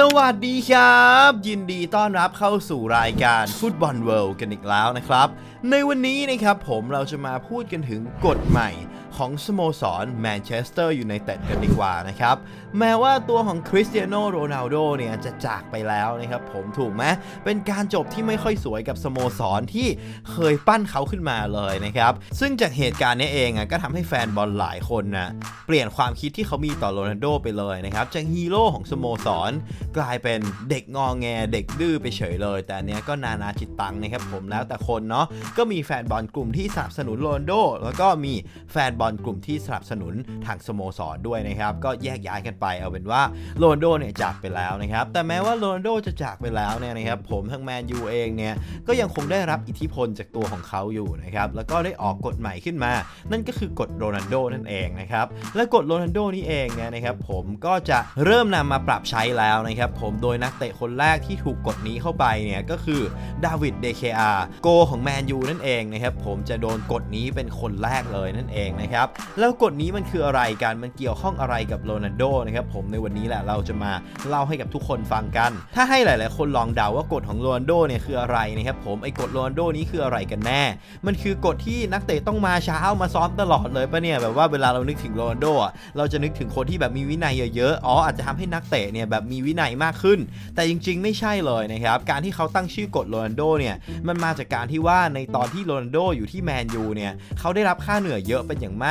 สวัสดีครับ ยินดีต้อนรับเข้าสู่รายการฟุตบอลเวิลด์กันอีกแล้วนะครับ ในวันนี้นะครับผมเราจะมาพูดกันถึงกฎใหม่ ของสโมสรแมนเชสเตอร์ยูไนเต็ดกันดีกว่านะครับ แม้ว่าตัวของคริสเตียโนโรนัลโดเนี่ยจะจากไปแล้วนะครับผมถูกไหมเป็นการจบที่ไม่ค่อยสวยกับสโมสรที่เคยปั้นเขาขึ้นมาเลยนะครับ ซึ่งจากเหตุการณ์นี้เองอะก็ทำให้แฟนบอลหลายคนนะเปลี่ยนความคิดที่เขามีต่อโรนัลโดไปเลยนะครับจากฮีโร่ของสโมสรกลายเป็นเด็กงอแงเด็กดื้อไปเฉยเลย แต่เนี้ยก็นานาจิตตังนะครับผมแล้วแต่คนเนาะก็มีแฟนบอลกลุ่มที่สนับสนุนโรนัลโดแล้วก็มีแฟนบอลกลุ่มที่สนับสนุนทางสโมสรด้วยนะครับ ก็แยกย้ายกันไปเอาเป็นว่าโรนโดเนี่ยจากไปแล้วนะครับ แต่แม้ว่าโรนโดจะจากไปแล้วเนี่ยนะครับ ผมทั้งแมนยูเองเนี่ยก็ยังคงได้รับอิทธิพลจากตัวของเขาอยู่นะครับ แล้วก็ได้ออกกฎใหม่ขึ้นมา นั่นก็คือกฎโรนัลโดนั่นเองนะครับ และกฎโรนัลโดนี่เองเนี่ยนะครับผมก็จะเริ่มนำมาปรับใช้แล้วนะครับ ผมโดยนักเตะคนแรกที่ถูกกฎนี้เข้าไปเนี่ยก็คือดาวิดเดเคอาโกของแมนยูนั่นเองนะครับผมจะโดนกฎนี้เป็นคนแรกเลยนั่นเองนะครับแล้วกฎนี้มันคืออะไรกันมันเกี่ยวข้องอะไรกับโรนัลโดนะครับผมในวันนี้แหละเราจะมาเล่าให้กับทุกคนฟังกัน ถ้าให้หลาย ๆ คนลองเดาว่ากฎของโรนัลโดเนี่ยคืออะไรนะครับผมไอ้กฎโรนัลโดนี้คืออะไรกันแน่ มันคือกฎที่นักเตะต้องมาเช้ามาซ้อมตลอดเลยปะเนี่ยแบบว่าเวลาเรานึกถึงโรนัลโดอะเราจะนึกถึงคนที่แบบมีวินัยเยอะๆอ๋ออาจจะทำให้นักเตะเนี่ยแบบมีวินัยมากขึ้น แต่จริง ๆ ไม่ใช่เลยนะครับการที่เขาตั้งชื่อกฎโรนัลโดเนี่ยมันมาจากการที่ว่าในตอนที่โรนัลโดอยู่ที่แมนยูเนี่ยเขาได้รับค่าเหนื่อยเยอะเป็นอย่างมาก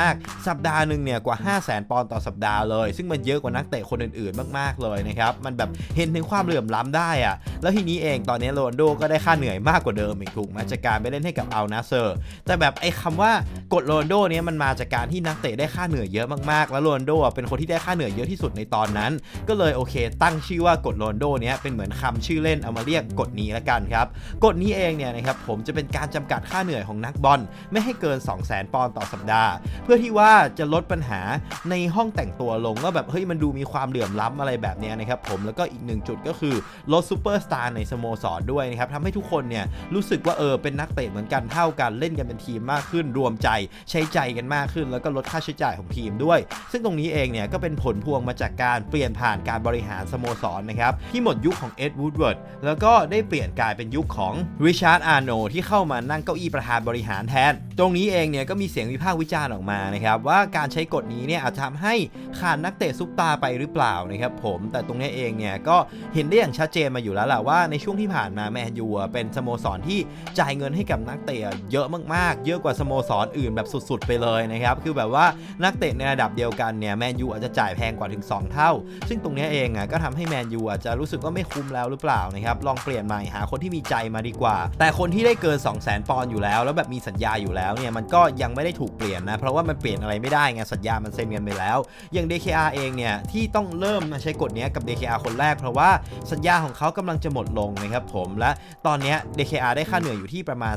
สัปดาห์หนึ่งเนี่ยกว่า 5 0 0 0 0 0ปอนด์ต่อสัปดาห์เลย ซึ่งมันเยอะกว่านักเตะคนอื่นๆ มากๆเลยนะครับ มันแบบเห็นถึงความเหลื่อมล้ำได้อะแล้วทีนี้เองตอนนี้โรนโดก็ได้ค่าเหนื่อยมากกว่าเดิมอีกถูกไหมจากการไปเล่นให้กับอัลนาเซอร์แต่แบบไอ้คำว่ากฎโรนโดเนี่ยมันมาจากการที่นักเตะได้ค่าเหนื่อยเยอะมากๆ แล้วโรนโดอะเป็นคนที่ได้ค่าเหนื่อยเยอะที่สุดในตอนนั้น ก็เลยโอเค ตั้งชื่อว่ากฎโรนโดเนี้ยเป็นเหมือนคำชื่อเล่นเอามาเรียกกฎนี้ละกันครับกฎนี้เองเนี่ยนะครับผมจะเป็นการจำกัดค่าเหนื่อยของนักบอลไม่ให้เกิน 2 0 0 0 0 0 ปอนด์ต่อสัปดาห์เพื่อที่ว่าจะลดปัญหาในห้องแต่งตัวลงว่าแบบเฮ้ยมันดูมีความเหลื่อมล้ำอะไรแบบนี้นะครับผมแล้วก็อีกหนึ่งจุดก็คือลดซูเปอร์สตาร์ในสโมสรด้วยนะครับทำให้ทุกคนเนี่ยรู้สึกว่าเออเป็นนักเตะเหมือนกันเท่ากันเล่นกันเป็นทีมมากขึ้นรวมใจใช้ใจกันมากขึ้น แล้วก็ลดค่าใช้จ่ายของทีมด้วย ซึ่งตรงนี้เองเนี่ยก็เป็นผลพวงมาจากการเปลี่ยนผ่านการบริหารสโมสรนะครับที่หมดยุคของเอ็ดวูดเวิร์ดแล้วก็ได้เปลี่ยนกลายเป็นยุคของริชาร์ดอาร์โนที่เข้ามานั่งเก้าอี้ประธานบริหารแทน ตรงนี้เองเนี่ยก็มีเสียงวิพากษ์วิจารณ์ออกมานะครับว่าการใช้กฎนี้เนี่ยอาจจะทำให้ขาดนักเตะซุปตาไปหรือเปล่านะครับผมแต่ตรงนี้เองเนี่ยก็เห็นได้อย่างชัดเจนมาอยู่แล้วแหละว่าในช่วงที่ผ่านมาแมนยูเป็นสโมสรที่จ่ายเงินให้กับนักเตะเยอะมากๆ เยอะกว่าสโมสรอื่นแบบสุดๆ ไปเลยนะครับคือแบบว่านักเตะในระดับเดียวกันเนี่ยแมนยูอาจจะจ่ายแพงกว่าถึง 2 เท่า ซึ่งตรงนี้เองอะก็ทำให้แมนยูอาจจะรู้สึกว่าไม่คุ้มแล้วหรือเปล่านะครับลองเปลี่ยนใหม่หาคนที่มีใจมาดีกว่า แต่คนที่ได้เกิน 2 0 0 0 0 0ปอนด์อยู่แล้ว แล้วแบบมีสัญญาอยู่แล้วเนี่ยมันก็ยังไม่ได้ถูกเปลี่ยนนะเพราะว่ามันเปลี่ยนอะไรไม่ได้ไงสัญญามันเซ็นกันไปแล้ว อย่าง DKR เองเนี่ยที่ต้องเริ่มมาใช้กฎนี้กับ DKR คนแรก เพราะว่าสัญญาของเขากำลังจะหมดลงนะครับผมและตอนนี้ DKR ได้ค่าเหนื่อยอยู่ที่ประมาณ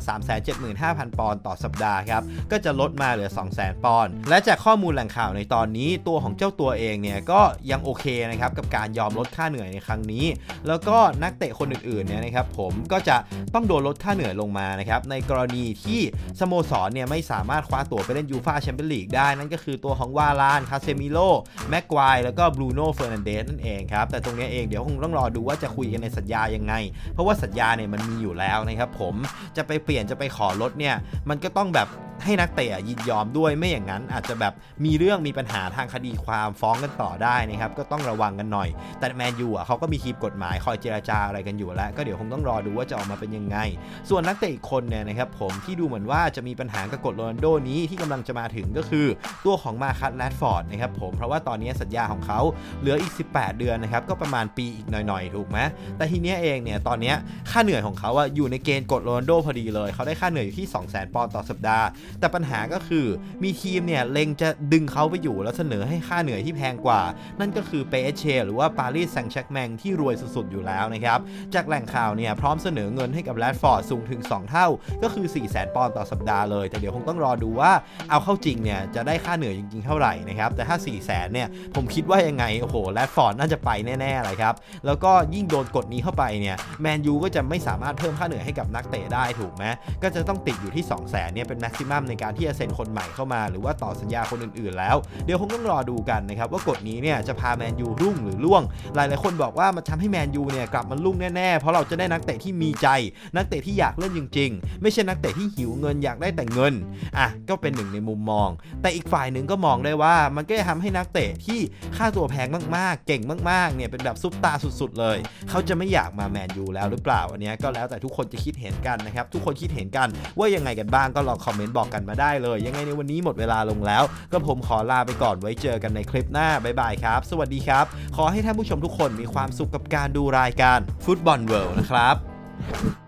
375,000 ปอนด์ต่อสัปดาห์ครับก็จะลดมาเหลือ 200,000 ปอนด์และจากข้อมูลแหล่งข่าวในตอนนี้ตัวของเจ้าตัวเองเนี่ยก็ยังโอเคนะครับกับการยอมลดค่าเหนื่อยในครั้งนี้ แล้วก็นักเตะคนอื่นๆเนี่ยนะครับผมก็จะต้องโดนลดค่าเหนื่อยลงมานะครับในกรณีที่สโมสรเนี่ยไม่สามารถคว้าตั๋วไปเล่นยูฟาชมเปี้ยนลีกได้นั่นก็คือตัวของวาลานคาเซมิโลแม็กควายแล้วก็บรูโน่เฟอร์นันเดสนั่นเองครับ แต่ตรงนี้เองเดี๋ยวคงต้องรอดูว่าจะคุยกันในสัญญายังไง เพราะว่าสัญญาเนี่ยมันมีอยู่แล้วนะครับผมจะไปเปลี่ยนจะไปขอลดเนี่ยมันก็ต้องแบบ ให้นักเตะยินยอมด้วยไม่อย่างนั้นอาจจะแบบมีเรื่องมีปัญหาทางคดีความฟ้องกันต่อได้นะครับก็ต้องระวังกันหน่อย แต่แมนยูอะเขาก็มีทีมกฎหมายคอยเจราจาอะไรกันอยู่แล้ว ก็เดี๋ยวคงต้องรอดูว่าจะออกมาเป็นยังไง ส่วนนักเตะอีกคนเนี่ยนะครับผมที่ดูเหมือนว่าจะมีปัญหากับกฎโรนัลโดนี้ที่กำลังจะมาถึงก็คือตัวของมาคัตแรดฟอร์ดนะครับผมเพราะว่าตอนนี้สัญญาของเขาเหลืออีก 18 เดือนนะครับก็ประมาณปีอีกหน่อยๆ ถูกไหมแต่ทีเนี้ยเองเนี่ยตอนเนี้ยค่าเหนื่อยของเขาอะอยู่ในเกณฑ์กฎโรนัลโดพอดีเลย เขาได้ค่าเหนื่อยอยู่ที่ 200,000ปอนด์ต่อสัปดาห์แต่ปัญหาก็คือมีทีมเนี่ยเล็งจะดึงเขาไปอยู่แล้วเสนอให้ค่าเหนื่อยที่แพงกว่า นั่นก็คือเปเชหรือว่าปารีสแซงต์แชร์กแมงที่รวยสุดๆอยู่แล้วนะครับ จากแหล่งข่าวเนี่ยพร้อมเสนอเงินให้กับแรดฟอร์ดสูงถึง 2 เท่า ก็คือ 4 0 0 0 0 0ปอนด์ต่อสัปดาห์เลย แต่เดี๋ยวคงต้องรอดูว่าเอาเข้าจริงเนี่ยจะได้ค่าเหนื่อยจริงๆเท่าไหร่นะครับ แต่ถ้า 4 0 0 0 0 0เนี่ยผมคิดว่ายังไงโอ้โหแรดฟอร์ดน่าจะไปแน่ๆเลยครับ แล้วก็ยิ่งโดนกฎนี้เข้าไปเนี่ยแมนยูก็จะไม่สามารถเพิ่มค่าเหนื่อยให้กับนักเตะได้ถูกไหมก็จะต้องติดอยู่ที่ 2 0 0 0 0 0เนี่ยเป็นแม็กซิมัมตัมในการที่จะเซ็นคนใหม่เข้ามา หรือว่าต่อสัญญาคนอื่นๆ แล้ว เดี๋ยวคงต้องรอดูกันนะครับว่ากฎนี้เนี่ยจะพาแมนยูรุ่งหรือล่วง หลายๆคนบอกว่ามันทำให้แมนยูเนี่ยกลับมารุ่งแน่ๆ เพราะเราจะได้นักเตะที่มีใจ นักเตะที่อยากเล่นจริง ๆ ไม่ใช่นักเตะที่หิวเงินอยากได้แต่เงินอะก็เป็นหนึ่งในมุมมอง แต่อีกฝ่ายหนึ่งก็มองได้ว่ามันก็จะทำให้นักเตะที่ค่าตัวแพงมากๆ เก่งมากๆเนี่ยเป็นแบบซุปตาสุดๆ เลย เขาจะไม่อยากมาแมนยูแล้วหรือเปล่าอันนี้ก็แล้วแต่ทุกคนจะคิดเห็นกันนะครับทุกคนคิดเห็นกันว่ายังไงกันบ้างก็ลองคอมเมนต์บอกกันมาได้เลย ยังไงในวันนี้หมดเวลาลงแล้ว ก็ผมขอลาไปก่อนไว้เจอกันในคลิปหน้าบ๊ายบายครับ สวัสดีครับ ขอให้ท่านผู้ชมทุกคนมีความสุขกับการดูรายการฟุตบอลเวิลด์นะครับ